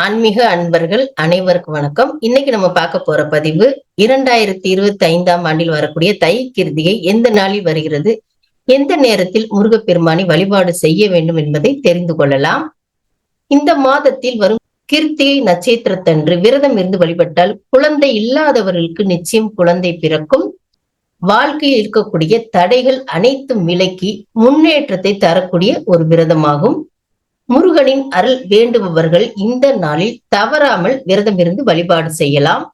ஆன்மீக அன்பர்கள் அனைவருக்கும் வணக்கம். இன்னைக்கு நம்ம பார்க்க போற பதிவு இரண்டாயிரத்தி இருபத்தி ஐந்தாம் ஆண்டில் வரக்கூடிய தை கிருதியை எந்த நாளில் வருகிறது? எந்த நேரத்தில் முருகப்பெருமானை வழிபாடு செய்ய வேண்டும் என்பதை தெரிந்து கொள்ளலாம். இந்த மாதத்தில் வரும் கிருத்திகை நட்சத்திரத்தன்று விரதம் இருந்து வழிபட்டால் குழந்தை இல்லாதவர்களுக்கு நிச்சயம் குழந்தை பிறக்கும். வாழ்க்கையில் இருக்கக்கூடிய தடைகள் அனைத்தும் விலக்கி முன்னேற்றத்தை தரக்கூடிய ஒரு விரதமாகும். முருகனின் அருள் வேண்டுபவர்கள் இந்த நாளில் தவறாமல் விரதம் இருந்து வழிபாடு செய்யலாம்.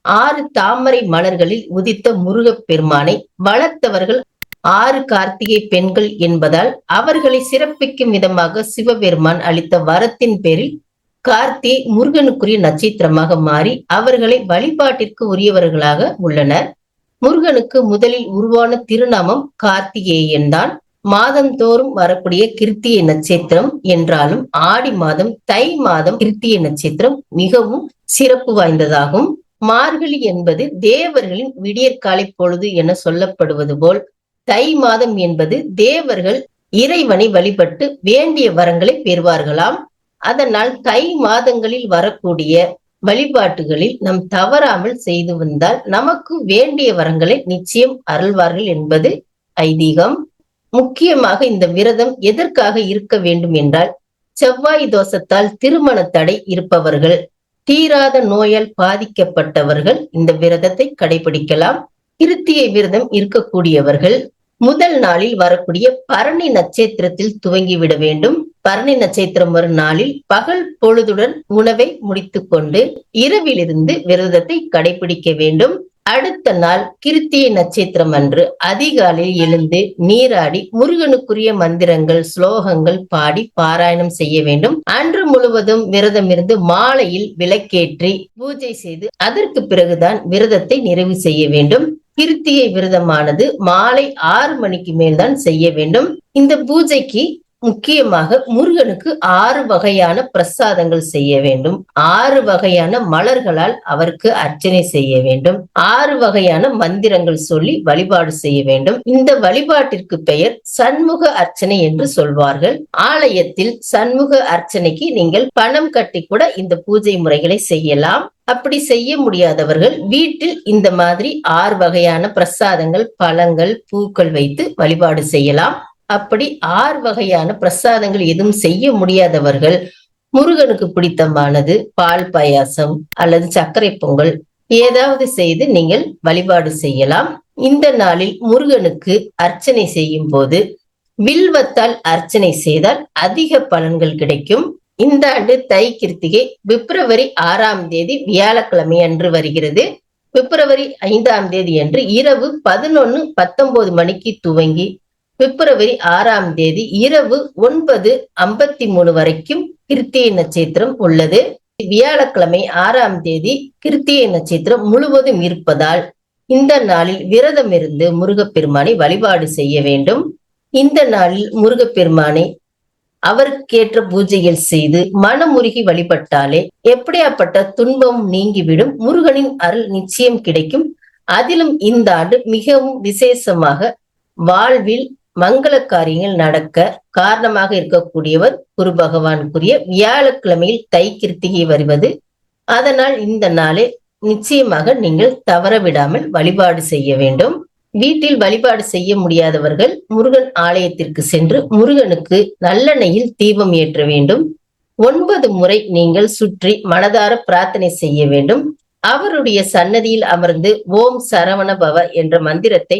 ஆறு தாமரை மலர்களில் உதித்த முருகப் பெருமானை வளர்த்தவர்கள் ஆறு கார்த்திகை பெண்கள் என்பதால் அவர்களை சிறப்பிக்கும் விதமாக சிவபெருமான் அளித்த வரத்தின் பேரில் கார்த்திகை முருகனுக்குரிய நட்சத்திரமாக மாறி அவர்களை வழிபாட்டிற்கு உரியவர்களாக உள்ளனர். முருகனுக்கு முதலில் உருவான திருநாமம் கார்த்திகேயன் தான். மாதந்தோறும் வரக்கூடிய கிருத்திய நட்சத்திரம் என்றாலும் ஆடி மாதம் தை மாதம் கிருத்திய நட்சத்திரம் மிகவும் சிறப்பு வாய்ந்ததாகும். மார்கழி என்பது தேவர்களின் விடியற்காலை பொழுது என சொல்லப்படுவது போல் தை மாதம் என்பது தேவர்கள் இறைவனை வழிபட்டு வேண்டிய வரங்களை பெறுவார்களாம். அதனால் தை மாதங்களில் வரக்கூடிய வழிபாட்டுகளில் நம் தவறாமல் செய்து வந்தால் நமக்கு வேண்டிய வரங்களை நிச்சயம் அருள்வார்கள் என்பது ஐதீகம். முக்கியமாக இந்த விரதம் எதற்காக இருக்க வேண்டும் என்றால் செவ்வாய் தோஷத்தால் திருமண தடை இருப்பவர்கள் தீராத நோயால் பாதிக்கப்பட்டவர்கள் இந்த விரதத்தை கடைபிடிக்கலாம். கிருத்தியை விரதம் இருக்கக்கூடியவர்கள் முதல் நாளில் வரக்கூடிய பரணி நட்சத்திரத்தில் துவங்கிவிட வேண்டும். பரணி நட்சத்திரம் வரும் நாளில் பகல் பொழுதுடன் உணவை முடித்துக்கொண்டு இரவிலிருந்து விரதத்தை கடைபிடிக்க வேண்டும். அடுத்த நாள் கிருத்திய நட்சத்திரம் அன்று அதிகாலையில் எழுந்து நீராடி முருகனுக்குரிய மந்திரங்கள் ஸ்லோகங்கள் பாடி பாராயணம் செய்ய வேண்டும். அன்று முழுவதும் விரதம் இருந்து மாலையில் விளக்கேற்றி பூஜை செய்து அதற்கு பிறகுதான் விரதத்தை நிறைவு செய்ய வேண்டும். கிருத்தியை விரதமானது மாலை ஆறு மணிக்கு மேல்தான் செய்ய வேண்டும். இந்த பூஜைக்கு முக்கியமாக முருகனுக்கு ஆறு வகையான பிரசாதங்கள் செய்ய வேண்டும். ஆறு வகையான மலர்களால் அவருக்கு அர்ச்சனை செய்ய வேண்டும். ஆறு வகையான மந்திரங்கள் சொல்லி வழிபாடு செய்ய வேண்டும். இந்த வழிபாட்டிற்கு பெயர் சண்முக அர்ச்சனை என்று சொல்வார்கள். ஆலயத்தில் சண்முக அர்ச்சனைக்கு நீங்கள் பணம் கட்டி கூட இந்த பூஜை முறைகளை செய்யலாம். அப்படி செய்ய முடியாதவர்கள் வீட்டில் இந்த மாதிரி ஆறு வகையான பிரசாதங்கள் பழங்கள் பூக்கள் வைத்து வழிபாடு செய்யலாம். அப்படி ஆறு வகையான பிரசாதங்கள் எதுவும் செய்ய முடியாதவர்கள் முருகனுக்கு பிடித்தமானது பால் பாயாசம் அல்லது சர்க்கரை பொங்கல். ஏதாவது செய்து நீங்கள் வழிபாடு செய்யலாம். இந்த நாளில் முருகனுக்கு அர்ச்சனை செய்யும் போது வில்வத்தால் அர்ச்சனை செய்தால் அதிக பலன்கள் கிடைக்கும். இந்த ஆண்டு தை கிருத்திகை பிப்ரவரி ஆறாம் தேதி வியாழக்கிழமை அன்று வருகிறது. பிப்ரவரி ஐந்தாம் தேதி அன்று இரவு பதினொன்னு பத்தொன்பது மணிக்கு துவங்கி பிப்ரவரி ஆறாம் தேதி இரவு ஒன்பது ஐம்பத்தி மூணு வரைக்கும் கிருத்திய நட்சத்திரம் உள்ளது. வியாழக்கிழமை ஆறாம் தேதி கிருத்திய நட்சத்திரம் முழுவதும் இருப்பதால் இந்த நாளில் விரதம் இருந்து முருகப்பெருமானை வழிபாடு செய்ய வேண்டும். இந்த நாளில் முருகப்பெருமானை அவருக்கேற்ற பூஜைகள் செய்து மனமுருகி வழிபட்டாலே எப்படியாப்பட்ட துன்பம் நீங்கிவிடும் முருகனின் அருள் நிச்சயம் கிடைக்கும். அதிலும் இந்த ஆண்டு மிகவும் விசேஷமாக வாழ்வில் மங்கள காரியங்கள் நடக்க காரணமாக இருக்கக்கூடியவர் குரு பகவானுக்குரிய வியாழக்கிழமையில் தை கிருத்திகை வருவது. அதனால் இந்த நாளை நிச்சயமாக நீங்கள் தவற விடாமல் வழிபாடு செய்ய வேண்டும். வீட்டில் வழிபாடு செய்ய முடியாதவர்கள் முருகன் ஆலயத்திற்கு சென்று முருகனுக்கு நல்லெண்ணெயில் தீபம் ஏற்ற வேண்டும். ஒன்பது முறை நீங்கள் சுற்றி மனதார பிரார்த்தனை செய்ய வேண்டும். அவருடைய சன்னதியில் அமர்ந்து ஓம் சரவண பவ என்ற மந்திரத்தை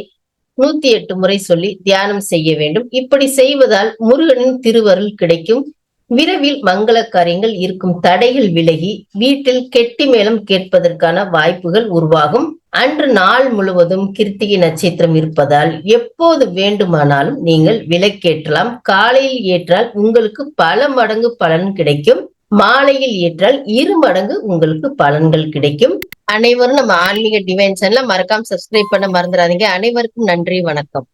நூத்தி எட்டு முறை சொல்லி தியானம் செய்ய வேண்டும். இப்படி செய்வதால் முருகனின் திருவருள் கிடைக்கும். விரைவில் மங்கள காரியங்கள் இருக்கும். தடைகள் விலகி வீட்டில் கெட்டி மேளம் கேட்பதற்கான வாய்ப்புகள் உருவாகும். அன்று நாள் முழுவதும் கிருத்திகை நட்சத்திரம் இருப்பதால் எப்போது வேண்டுமானாலும் நீங்கள் விலக்கேற்றலாம் காலையில் ஏற்றால் உங்களுக்கு பல மடங்கு பலன் கிடைக்கும். மாலையில் ஏற்றால் இரு மடங்கு உங்களுக்கு பலன்கள் கிடைக்கும். அனைவரும் நம்ம ஆன்மீக டிவைன் சேனல மறக்காம சப்ஸ்கிரைப் பண்ண மறந்துடாதீங்க. அனைவருக்கும் நன்றி வணக்கம்.